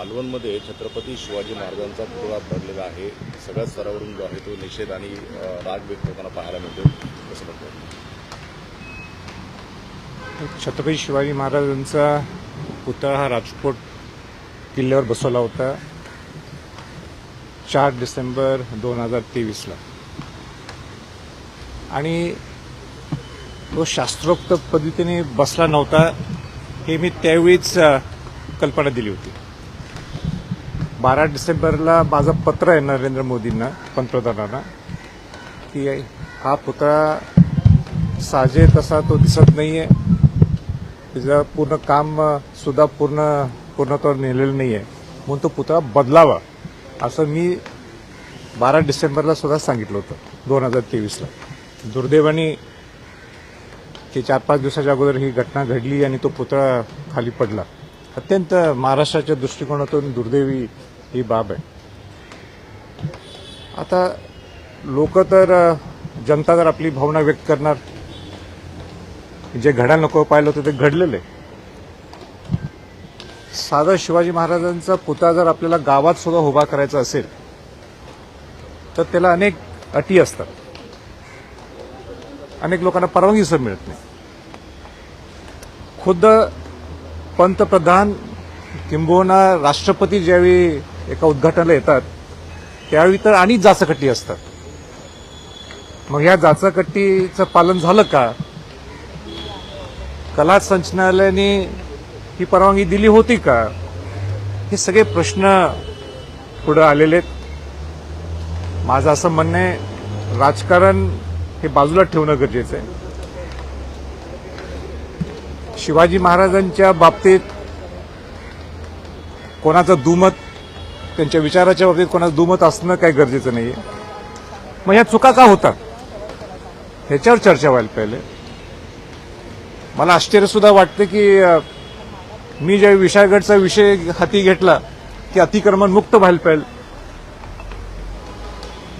मालवणमध्ये छत्रपती शिवाजी महाराजांचा पुतळा पडलेला आहे. सगळ्या स्तरावरून जो आहे तो निषेध आणि राग व्यक्त होताना पाहायला मिळतो. असं म्हणतो छत्रपती शिवाजी महाराजांचा पुतळा हा राजकोट किल्ल्यावर बसवला होता. चार डिसेंबर दोन हजार तेवीसला. आणि तो शास्त्रोक्त पद्धतीने बसला नव्हता हे मी त्यावेळीच कल्पना दिली होती. बारा डिसेंबरला माझं पत्र आहे नरेंद्र मोदींना पंतप्रधानांना. की हा पुतळा साजे तसा तो दिसत नाही आहे त्याचं पूर्ण काम सुद्धा पूर्ण पूर्णत्वावर नेलेलं नाही आहे म्हणून तो पुतळा बदलावा असं मी बारा डिसेंबरला सुद्धा सांगितलं होतं दोन हजार तेवीसला. दुर्दैवाने ते चार पाच दिवसाच्या अगोदर ही घटना घडली आणि तो पुतळा खाली पडला. अत्यंत महाराष्ट्राच्या दृष्टिकोनातून दुर्दैवी ही बाब आहे. आता लोक तर जनता जर आपली भावना व्यक्त करणार जे घडायला नको पाहिलं होतं ते घडलेलं आहे. साधा शिवाजी महाराजांचा पुतळा जर आपल्याला गावात सुद्धा उभा करायचा असेल तर त्याला अनेक अटी असतात. अनेक लोकांना परवानगी सुद्धा मिळत नाही. खुद्द पंतप्रधान किंबहुना राष्ट्रपती ज्यावेळी एका उद्घाटनाला येतात. त्यावेळी तर आणि जाचकट्टी असतात. मग ह्या जाचकट्टीचं पालन झालं का? कला संचनालयाने ही परवानगी दिली होती का? हे सगळे प्रश्न पुढे आलेले आहेत. माझं असं म्हणणं आहे राजकारण हे बाजूला ठेवणं गरजेचं आहे. शिवाजी महाराजांच्या बाबतीत कोणाचं दुमत त्यांच्या विचाराच्या बाबतीत कोणाचं दुमत असणं काही गरजेचं नाहीये. मग ह्या चुका का होतात? ह्याच्यावर चर्चा व्हायला पाहिजे. मला आश्चर्य सुद्धा वाटतं की मी ज्या विशाळगडचा विषय हाती घेतला की अतिक्रमण मुक्त व्हायला पाहिजे.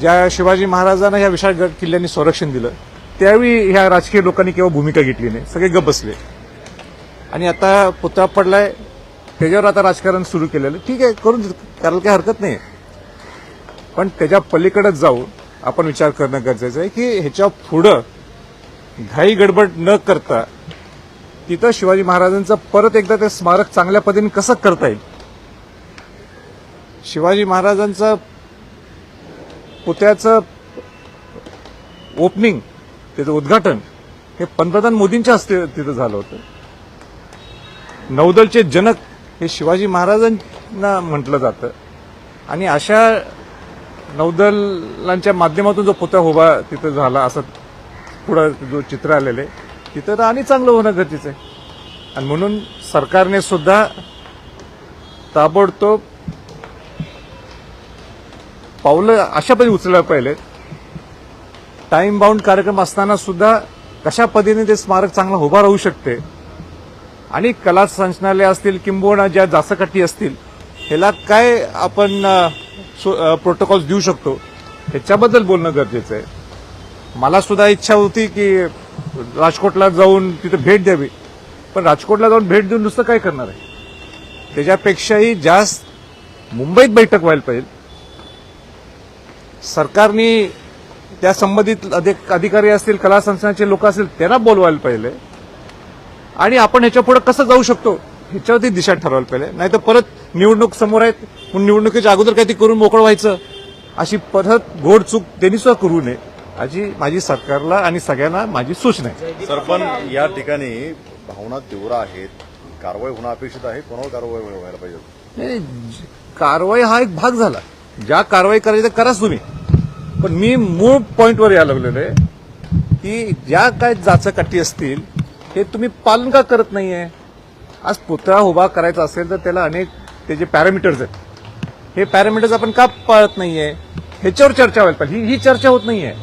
ज्या शिवाजी महाराजांना ह्या विशाळगड किल्ल्यांनी संरक्षण दिलं त्यावेळी ह्या राजकीय लोकांनी केव्हा भूमिका घेतली नाही. सगळे गप बसले. आणि आता पुतळा पडलाय. त्याच्यावर आता राजकारण सुरू केलेलं ठीक आहे करून करायला काही हरकत नाही पण त्याच्या पलीकडे जाऊन आपण विचार करणं गरजेचं आहे की ह्याच्या पुढं घाई गडबड न करता तिथं शिवाजी महाराजांचं परत एकदा ते स्मारक चांगल्या पद्धतीने कसं करता येईल? शिवाजी महाराजांचं पुत्याचं ओपनिंग त्याचं उद्घाटन हे पंतप्रधान मोदींच्या हस्ते तिथं झालं होतं. नौदलचे जनक हे शिवाजी महाराजांना म्हटलं जातं. आणि अशा नौदलांच्या माध्यमातून जो पुतळा उभा तिथं झाला असं पुढं जो चित्र आलेलं आहे तिथं तर आणि चांगलं होणं गरजेचं आहे. आणि म्हणून सरकारने सुद्धा ताबडतोब पावलं अशा पद्धती उचलायला पाहिजे टाइम बाउंड कार्यक्रम असताना सुद्धा कशा पद्धतीने ते स्मारक चांगला उभा राहू शकते आणि कला संचनालय असतील किंबहुना ज्या जासकाठी असतील ह्याला काय आपण प्रोटोकॉल्स देऊ शकतो ह्याच्याबद्दल बोलणं गरजेचं आहे. मला सुद्धा इच्छा होती की राजकोटला जाऊन तिथे भेट द्यावी पण राजकोटला जाऊन भेट देऊन नुसतं काय करणार आहे? त्याच्यापेक्षाही जास्त मुंबईत बैठक व्हायला पाहिजे. सरकारने त्या संबंधित अधिक- अधिकारी असतील कला संस्थांचे लोक असतील त्यांना बोलवायला पाहिजे. आणि आपण ह्याच्या पुढे कसं जाऊ शकतो ह्याच्यावरती दिशा ठरवायला पाहिजे नाही तर परत निवडणूक समोर आहेत म्हणून निवडणुकीच्या अगोदर काही करून मोकळं व्हायचं. अशी परत घोड चूक त्यांनी सुद्धा करू नये. अशी माझी सरकारला आणि सगळ्यांना माझी सूचना आहे. सर पण या ठिकाणी भावना तीव्र आहेत. कारवाई होणं अपेक्षित आहे. कोणावर कारवाई व्हायला पाहिजे? कारवाई हा एक भाग झाला. ज्या कारवाई करायची ते कराच तुम्ही. पण मी मूळ पॉइंटवर यायला लागलेलो आहे की ज्या काय जाचकाठी असतील हे तुम्ही पालन का करत नाही आहे आज पुतळा उभा करायचा असेल तर त्याला अनेक त्याचे पॅरामीटर्स आहेत हे पॅरामीटर्स आपण का पाळत नाही आहे ह्याच्यावर चर्चा व्हायला पाहिजे. ही- ही चर्चा होत नाही आहे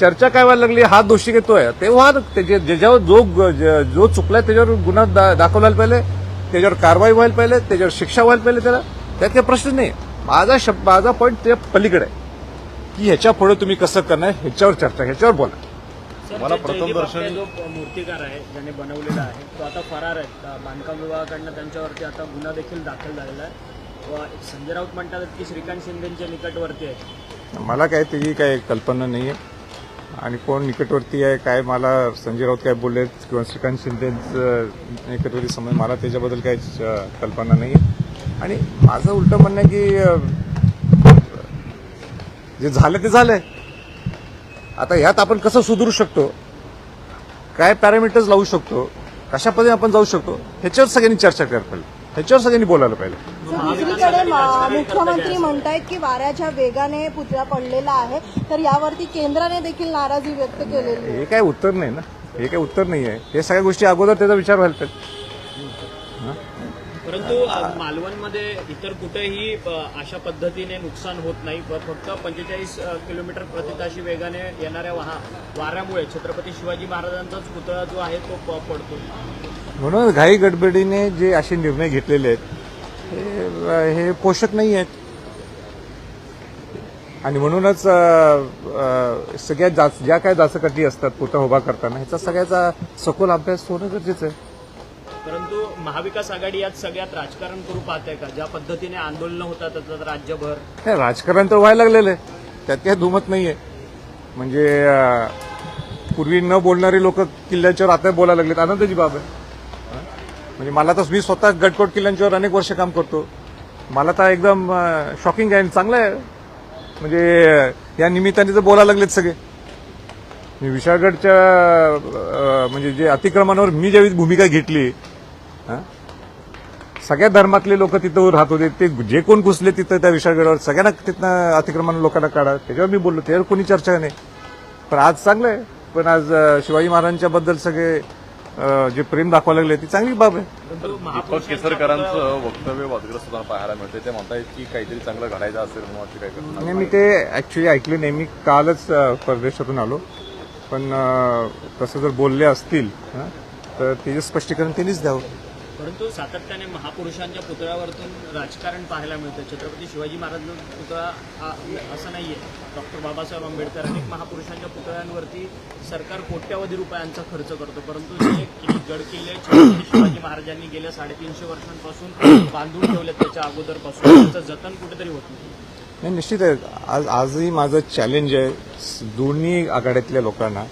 चर्चा काय व्हायला लागली? हा दोषी घेतोय. तेव्हा त्याच्या- ज्याच्यावर जो ग- ज- जो चुकलाय त्याच्यावर गुन्हा दा- दाखवला पाहिजे. त्याच्यावर कारवाई व्हायला पाहिजे. त्याच्यावर शिक्षा व्हायला पाहिजे त्याला. त्यात काही प्रश्न नाही माझा शब्द माझा पॉईंट त्या पलीकडे आहे. की ह्याच्या पुढे तुम्ही कसं करणार? ह्याच्यावर चर्चा ह्याच्यावर बोला. मला प्रथम दर्शन- जो मूर्तिकार आहे ज्याने बनवलेला आहे तो आता फरार आहे. बांधकाम विभागाकडनं त्यांच्यावरती आता गुन्हा देखील दाखल झालेला आहे. व संजय राऊत म्हणतात की श्रीकांत शिंदेच्या निकटवर्ती आहे. मला काय त्याची काही कल्पना नाही आहे आणि कोण निकटवर्ती आहे काय मला संजय राऊत काय बोलले किंवा श्रीकांत शिंदेचं निकटवर्ती समज मला त्याच्याबद्दल काही कल्पना नाही आणि माझं उलटं म्हणणं की जे झालं ते झालंय. आता ह्यात आपण कसं सुधरू शकतो? काय पॅरामीटर्स लावू शकतो? कशा पद्धतीने आपण जाऊ शकतो? ह्याच्यावर सगळ्यांनी चर्चा करायला पाहिजे ह्याच्यावर सगळ्यांनी बोलायला पाहिजे दुसरीकडे मुख्यमंत्री म्हणतायत की वाऱ्याच्या वेगाने पुतळा पडलेला आहे. तर यावरती केंद्राने देखील नाराजी व्यक्त केलेली आहे. हे काय उत्तर नाही ना? हे काय उत्तर नाही आहे हे सगळ्या गोष्टी अगोदर त्याचा विचार व्हायला पाहिजे. परंतु मालवणमध्ये इतर कुठेही अशा पद्धतीने नुकसान होत नाही. फक्त पंचेचाळीस किलोमीटर प्रतिताशी वेगाने येणाऱ्या वाहा वाऱ्यामुळे छत्रपती शिवाजी महाराजांचाच पुतळा जो आहे तो पडतो. म्हणून घाई गडबडीने जे असे निर्णय घेतलेले आहेत हे हे पोषक नाही आहेत. आणि म्हणूनच सगळ्यात जाच ज्या काय जाचकाठी असतात पुतळा उभा करताना ह्याचा सगळ्याचा सखोल अभ्यास होणं गरजेचं आहे. परंतु महाविकास आघाडी यात सगळ्यात राजकारण करू पाहते का? ज्या पद्धतीने आंदोलनं होतात आता राज्यभर. हे राजकारण तर व्हायला लागलेलं आहे. त्यात काही दुमत नाही आहे म्हणजे पूर्वी न बोलणारी लोक किल्ल्याच्यावर आता बोलायला लागलेत. आनंदाची बाब आहे. म्हणजे मला तर मी स्वतः गडकोट किल्ल्यांच्यावर अनेक वर्ष काम करतो. मला तर एकदम शॉकिंग आहे आणि चांगलं आहे. म्हणजे या निमित्ताने तर बोलायला लागलेत सगळे. मी विशाळगडच्या म्हणजे जे अतिक्रमणावर मी ज्यावेळी भूमिका घेतली सगळ्या धर्मातले लोक तिथं राहत होते. ते जे कोण घुसले तिथं त्या विशाळगडावर सगळ्यांना तिथनं अतिक्रमण लोकांना काढा. त्याच्यावर मी बोललो त्यावर कोणी चर्चा नाही. पण आज चांगलं आहे. पण आज शिवाजी महाराजांच्या बद्दल सगळे जे प्रेम दाखवायला लागले ती चांगली बाब आहे. दीपक केसरकरांचं वक्तव्य वादग्रस्त पाहायला मिळते ते म्हणतायत की काहीतरी चांगलं घडायचं असेल नाही मी ते ऍक्च्युली ऐकले नाही. मी कालच परदेशातून आलो. पण तसं जर बोलले असतील तर त्याचे स्पष्टीकरण त्यांनीच द्यावं. परंतु सातत्याने महापुरुषांच्या पुतळ्यावरतून राजकारण पाहायला मिळतं. छत्रपती शिवाजी महाराजांचा पुतळा हा असं आहे डॉक्टर बाबासाहेब आंबेडकर अनेक महापुरुषांच्या पुतळ्यांवरती सरकार कोट्यवधी रुपयांचा खर्च करतो. परंतु जे गड किल्ले छत्रपती शिवाजी महाराजांनी गेल्या साडेतीनशे वर्षांपासून बांधून ठेवले त्याच्या अगोदरपासून त्याचं जतन कुठेतरी होत नाही. नाही निश्चित आहे. आज आजही माझं चॅलेंज आहे. दोन्ही आघाड्यातल्या लोकांना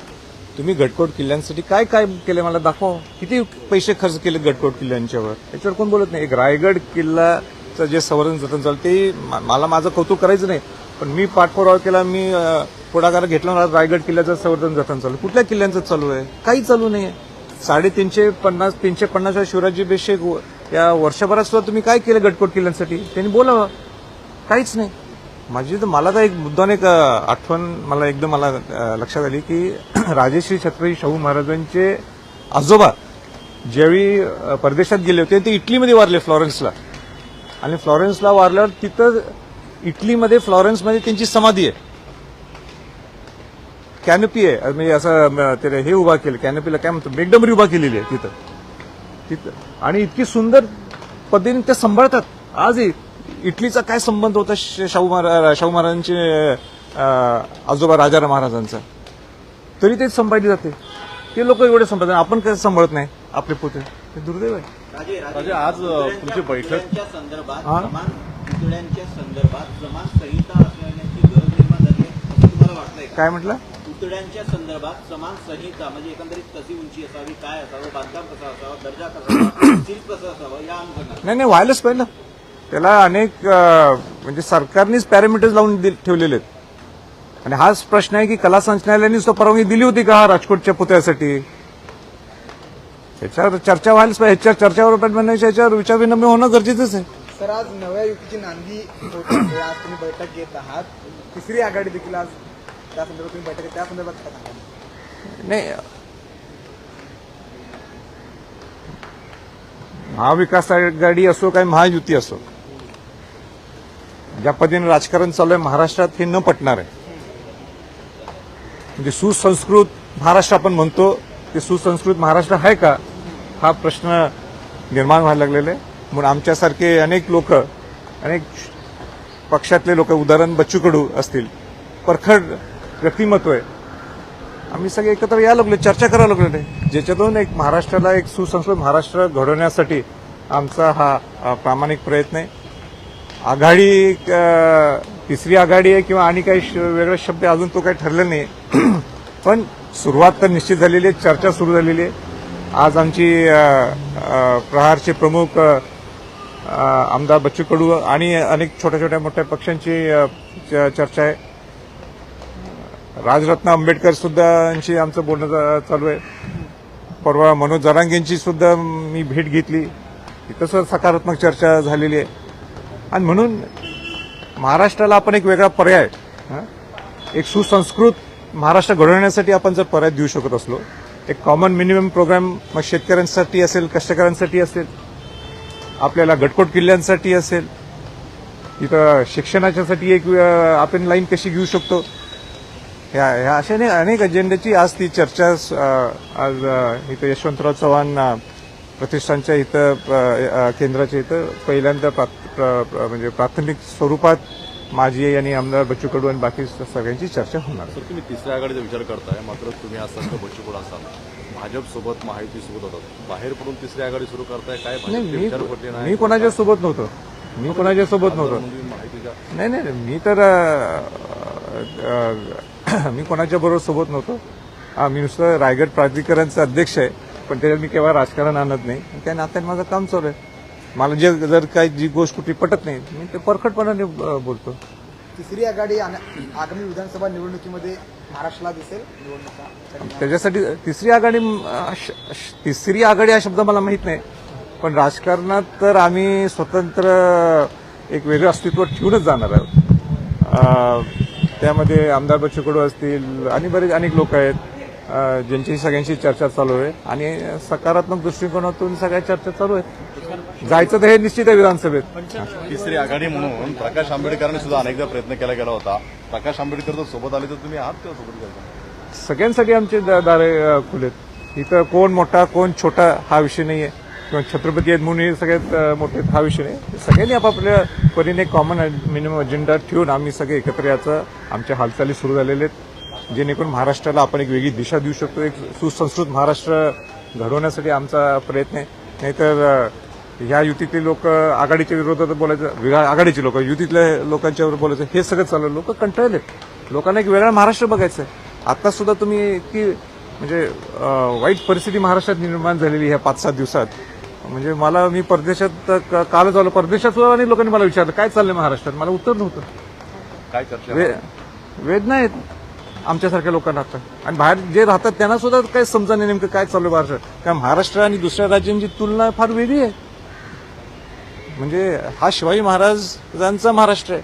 तुम्ही गटकोट किल्ल्यांसाठी काय काय केलं मला दाखवा. किती पैसे खर्च केले गटकोट किल्ल्यांच्यावर? त्याच्यावर कोण बोलत नाही. एक रायगड किल्ल्याचं जे संवर्धन जतन चालू ते मा- मला माझं कौतुक करायचं नाही. पण मी पाठपुरावा केला मी पुढाकार घेतला मला रायगड किल्ल्याचं संवर्धन जतन चालू कुठल्या किल्ल्यांचं चालू आहे? काही चालू नाही. आहे साडेतीनशे पन्नास तीनशे पन्नासच्या शिवराज्याभिषेक व- या वर्षभरात सुद्धा तुम्ही काय केलं गटकोट किल्ल्यांसाठी? त्यांनी बोलावं. काहीच नाही. माझी तर मला तर एक मुद्दान एक आठवण मला एकदम मला लक्षात आली की राजेश्री छत्रपती शाहू महाराजांचे आजोबा ज्यावेळी परदेशात गेले होते ते इटलीमध्ये वारले फ्लॉरेन्सला. आणि फ्लॉरेन्सला वारल्यावर तिथं इटलीमध्ये फ्लॉरेन्समध्ये त्यांची समाधी आहे. कॅनपी आहे. म्हणजे असं म, ते हे उभा केलं कॅनपीला काय म्हणतो मेघडंबरी उभा केलेली आहे तिथं. तिथं. आणि इतकी सुंदर पद्धतीने ते सांभाळतात. आजही इटलीचा काय संबंध होता शाहू महाराज शाहू महाराजांचे अं, आजोबा राजाराम महाराजांचा? तरी ते सांभाळली जाते. ते लोक एवढे सांभाळतात. आपण काय सांभाळत नाही? आपले पोते हे दुर्दैव आहे. राजे राजे, आज, तुमची बैठक- पुतळ्यांच्या संदर्भात? समान पुतळ्यांच्या संदर्भात समान संहिता असण्याची गरज निर्माण झाली आहे असं तुम्हाला वाटतंय का? काय म्हटलं? पुतळ्यांच्या संदर्भात समान संहिता म्हणजे एकंदरीत कशी उंची असावी काय असावं बांधकाम कसं असावं दर्जा कसा असावा शिल्प कसं असावं या अनुषंगाने. नाही नाही व्हायलाच पाहिजे त्याला अनेक म्हणजे सरकारनेच पॅरामीटर्स लावून ठेवलेले आहेत. आणि हाच प्रश्न आहे की कला संचालनालयाने सुद्धा परवानगी दिली होती का राजकोटच्या पुतळ्यासाठी? याच्यावर चर्चा व्हायलाच पाहिजे. ह्याच्यावर चर्चावर बनवण्याच्या याच्यावर विचार विनिमय होणं गरजेचंच आहे. सर आज नव्या युतीची नांदी आज तुम्ही बैठक घेत आहात. तिसरी आघाडी देखील आज त्या संदर्भात तुम्ही बैठक त्या संदर्भात काय सांगाल? नाही. महाविकास आघाडी असो काय महायुती असो ज्या पद्धतीने राजकारण चालू आहे महाराष्ट्रात हे न पटणार आहे. म्हणजे सुसंस्कृत महाराष्ट्र आपण म्हणतो ते सुसंस्कृत महाराष्ट्र आहे का हा प्रश्न निर्माण व्हायला लागलेला आहे. म्हणून आमच्यासारखे अनेक लोक अनेक पक्षातले लोक उदाहरण बच्चू कडू असतील परखड व्यक्तिमत्व आहे. आम्ही सगळे एकत्र यायला लागलो चर्चा करायला लागलो नाही. ज्याच्यातून एक महाराष्ट्राला एक सुसंस्कृत महाराष्ट्र घडवण्यासाठी आमचा हा प्रामाणिक प्रयत्न आहे. आघाडी तिसरी आघाडी आहे किंवा आणि काही श- वेगळे शब्द अजून तो काही ठरला नाही. पण सुरुवात तर निश्चित झालेली आहे चर्चा सुरू झालेली आहे. आज आमची प्रहारचे प्रमुख आमदार बच्चू कडू आणि अनेक छोट्या छोट्या मोठ्या पक्षांची च- चर्चा आहे. राजरत्न आंबेडकर सुद्धा आमचं बोलणं चा- चालू आहे. परवा मनोज जरांगेंची सुद्धा मी भेट घेतली. तसं सकारात्मक चर्चा झालेली आहे. आणि म्हणून महाराष्ट्राला आपण एक वेगळा पर्याय एक सुसंस्कृत महाराष्ट्र घडवण्यासाठी आपण जर पर्याय देऊ शकत असलो एक कॉमन मिनिमम प्रोग्राम मग शेतकऱ्यांसाठी असेल कष्टकऱ्यांसाठी असेल आपल्याला गटकोट किल्ल्यांसाठी असेल इथं शिक्षणाच्यासाठी एक आपण लाईन कशी घेऊ शकतो? ह्या ह्या अशाने अनेक- अनेक अजेंड्याची आज ती चर्चा आज इथं यशवंतराव चव्हाण प्रतिष्ठानच्या इथं केंद्राच्या इथं पहिल्यांदा म्हणजे प्राथमिक स्वरूपात माझी आणि आमदार बच्चू कडू आणि बाकी सगळ्यांची चर्चा होणार सर तुम्ही तिसऱ्या आघाडीचा विचार करताय मात्र तुम्ही असाल तर बच्चूकडे असाल. भाजपसोबत महायुतीसोबत होतात. बाहेर पडून तिसरी आघाडी सुरू करताय काय? नाही मी कोणाच्या सोबत नव्हतो. मी कोणाच्या सोबत नव्हतो. नाही नाही मी तर मी कोणाच्या बरोबर सोबत नव्हतो. हा, मी नुसतं रायगड प्राधिकरणचा अध्यक्ष आहे. पण त्याच्यात मी केव्हा राजकारण आणत नाही. त्या नात्याने माझं काम चालू आहे. मला जे जर काही जी गोष्ट कुठली पटत नाही मी ते परखटपणाने अ, बोलतो. तिसरी आघाडी आन- आगामी विधानसभा निवडणुकीमध्ये महाराष्ट्राला दिसेल निवडणुका. त्याच्यासाठी तिसरी आघाडी अ, श- श- तिसरी आघाडी हा शब्द मला माहीत नाही. पण राजकारणात तर आम्ही स्वतंत्र एक वेगळं अस्तित्व ठेवूनच जाणार आहोत. अ, त्यामध्ये आमदार बच्चू कडू असतील आणि बरेच अनेक लोक आहेत. ज्यांची सगळ्यांशी चर्चा चालू आहे. आणि सकारात्मक दृष्टिकोनातून सगळ्या चर्चा चालू आहेत. जायचं तर हे निश्चित आहे विधानसभेत. तिसरी आघाडी म्हणून प्रकाश आंबेडकरांनी सुद्धा अनेकदा प्रयत्न केला गेला होता. प्रकाश आंबेडकर जर सोबत आले तर तुम्ही आहात का सोबत सगळ्यांसाठी आमचे दा- दारे खुलेत इथं कोण मोठा कोण छोटा हा विषय नाहीये. किंवा छत्रपती आहेत म्हणून हे सगळ्यात मोठे हा विषय नाही. सगळ्यांनी आपापल्या परीने कॉमन मिनिमम अजेंडा ठेवून आम्ही सगळे एकत्र याचं आमच्या हालचाली सुरू झालेल्या आहेत. जेणेकरून महाराष्ट्राला आपण एक वेगळी दिशा देऊ शकतो एक सुसंस्कृत महाराष्ट्र घडवण्यासाठी आमचा प्रयत्न आहे. नाहीतर ह्या युतीतले लोक आघाडीच्या विरोधात बोलायचं आघाडीचे लोक युतीतल्या लोकांच्यावर बोलायचं हे सगळं चालू लोक कंटाळलेत. लोकांना एक वेगळा महाराष्ट्र बघायचा आहे आता सुद्धा तुम्ही की म्हणजे वाईट परिस्थिती महाराष्ट्रात निर्माण झालेली ह्या पाच सात दिवसात. म्हणजे मला मी परदेशात क- कालच आलो परदेशात सुद्धा अनेक लोकांनी मला विचारलं काय चाललंय महाराष्ट्रात? मला उत्तर नव्हतं. काय वेदना आहेत. आमच्यासारख्या लोकांना राहतात आणि बाहेर जे राहतात त्यांना सुद्धा काही समजा नाही नेमकं काय चालू आहे महाराष्ट्रात कारण महाराष्ट्र आणि दुसऱ्या राज्यांची तुलना फार वेगळी आहे. म्हणजे हा शिवाजी महाराजांचा महाराष्ट्र आहे.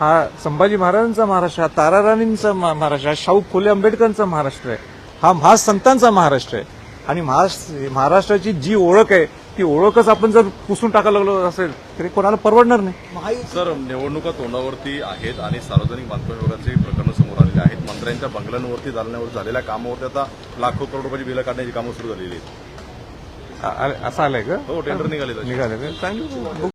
हा संभाजी महाराजांचा महाराष्ट्र हा ताराराणींचा महाराष्ट्र हा शाहू फुले आंबेडकरांचा महाराष्ट्र आहे. हा महासंतांचा महाराष्ट्र आहे. आणि महाराष्ट्राची जी ओळख आहे ती ओळखच आपण जर पुसून टाकायला लागलो असेल तरी कोणाला परवडणार नाही. सर निवडणुका तोंडावरती आहेत आणि सार्वजनिक बांधकाम विभागाचे प्रकरण मंत्र्यांच्या बंगल्यांवरती झाल्यावर झालेल्या कामावरती आता लाखो करोड रुपयाची बिलं काढण्याची कामं सुरू झालेली आहेत. असं आलंय का? हो टेंडर निघाले. निघाले चांगलं.